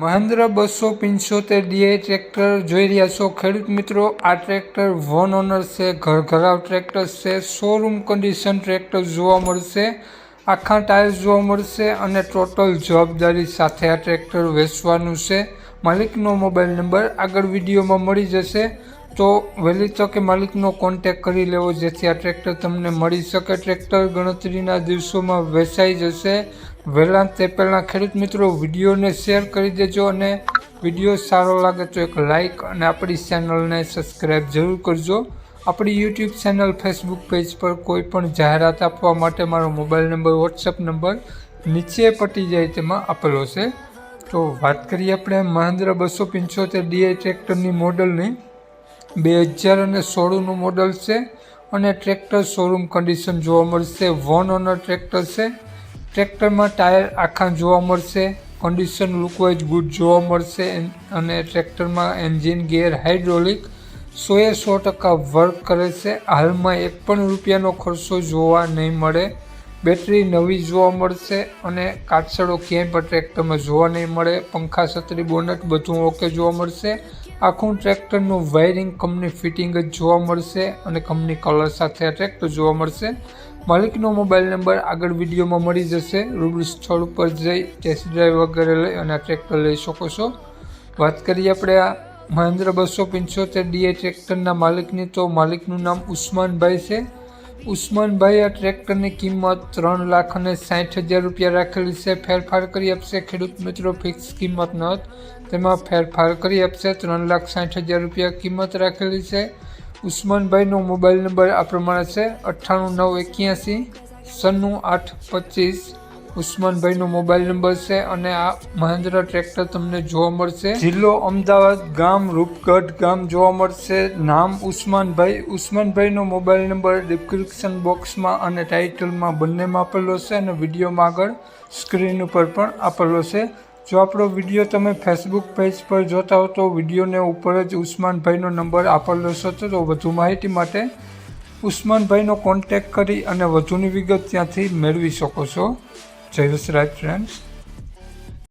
મહેન્દ્ર બસો પંચોતેર D I tractor જોઈ રહ્યા છો. ખેડૂત મિત્રો, આ ટ્રેક્ટર વન ઓનર છે ઘર ઘરાવ ટ્રેક્ટર છે, શોરૂમ કન્ડિશન ટ્રેક્ટર જોવા મળશે, આખા ટાયર જોવા મળશે અને ટોટલ જવાબદારી સાથે આ ટ્રેક્ટર વેચવાનું છે. માલિકનો મોબાઈલ નંબર આગળ વિડીયોમાં મળી જશે. તો વહેલી તકે માલિકનો કોન્ટેક કરી લેવો, જેથી આ ટ્રેક્ટર તમને મળી શકે. ટ્રેક્ટર ગણતરીના દિવસોમાં વેચાઈ જશે. વહેલા તે પહેલાં ખેડૂત મિત્રો, વિડીયોને શેર કરી દેજો અને વીડિયો સારો લાગે તો એક લાઇક અને આપણી ચેનલને સબસ્ક્રાઈબ જરૂર કરજો. આપણી યુટ્યુબ ચેનલ, ફેસબુક પેજ પર કોઈ પણ જાહેરાત આપવા માટે મારો મોબાઈલ નંબર વોટ્સઅપ નંબર નીચે પટી જાય તેમાં આપેલો છે. તો વાત કરીએ આપણે મહેન્દ્ર બસો પંચોતેર ડીઆઈ ટ્રેક્ટરની મોડલની. બે હજાર અને સોળનું મોડલ છે અને ટ્રેક્ટર શોરૂમ કન્ડિશન જોવા મળશે. વન ઓનર ટ્રેક્ટર છે. ટ્રેક્ટરમાં ટાયર આખા જોવા મળશે કન્ડિશન લુકવાઇઝ ગુડ જોવા મળશે અને ટ્રેક્ટરમાં એન્જિન ગેર હાઇડ્રોલિક સોએ સો ટકા વર્ક કરે છે. હાલમાં એક પણ રૂપિયાનો ખર્ચો જોવા નહીં મળે. બેટરી નવી જોવા મળશે અને કાચડો ક્યાંય પણ ટ્રેક્ટરમાં જોવા નહીં મળે. પંખા, છત્રી, બોનટ બધું ઓકે જોવા મળશે. આખું ટ્રેક્ટરનું વાયરિંગ કંપની ફિટિંગ જ જોવા મળશે અને કંપની કલર સાથે આ ટ્રેક્ટર જોવા મળશે. માલિકનો મોબાઈલ નંબર આગળ વિડીયોમાં મળી જશે. રૂબરૂ સ્થળ ઉપર જઈ ટેસ્ટ ડ્રાઈવ વગેરે લઈ અને ટ્રેક્ટર લઈ શકો છો. વાત કરીએ આપણે આ મહેન્દ્ર બસો પંચોતેર ડીએ ટ્રેક્ટરના માલિકની. તો માલિકનું નામ ઉસ્માનભાઈ છે. ઉસ્માનભાઈ, આ ટ્રેક્ટરની કિંમત ત્રણ લાખ અને સાઠ હજાર રૂપિયા રાખેલી છે. ફેરફાર કરી આપશે. ખેડૂત મિત્રો ફિક્સ કિંમત ન તેમાં ફેરફાર કરી આપશે. ત્રણ લાખ સાઠ હજાર રૂપિયા કિંમત રાખેલી છે. ઉસ્માનભાઈનો મોબાઈલ નંબર આ પ્રમાણે છે, અઠ્ઠાણું નવ એક્યાસી, સન્નું આઠ પચીસ. ઉસ્માનભાઈનો મોબાઈલ નંબર છે અને આ મહેન્દ્ર ટ્રેક્ટર તમને જોવા મળશે. જિલ્લો અમદાવાદ ગામ રૂપગઢ ગામ જોવા મળશે. નામ ઉસ્માનભાઈ. ઉસ્માનભાઈનો મોબાઈલ નંબર ડિસ્ક્રિપ્શન બોક્સમાં અને ટાઇટલમાં બંનેમાં આપેલો છે અને વિડીયોમાં આગળ સ્ક્રીન ઉપર પણ આપેલો છે. જો આપણો વીડિયો તમે ફેસબુક પેજ પર જોતા હો તો વિડીયોને ઉપર જ ઉસ્માનભાઈનો નંબર આપેલો છે તો વધુ માહિતી માટે ઉસ્માનભાઈનો કોન્ટેક કરી અને વધુની વિગત ત્યાંથી મેળવી શકો છો. જય વસરાજ ફ્રેન્ડ્સ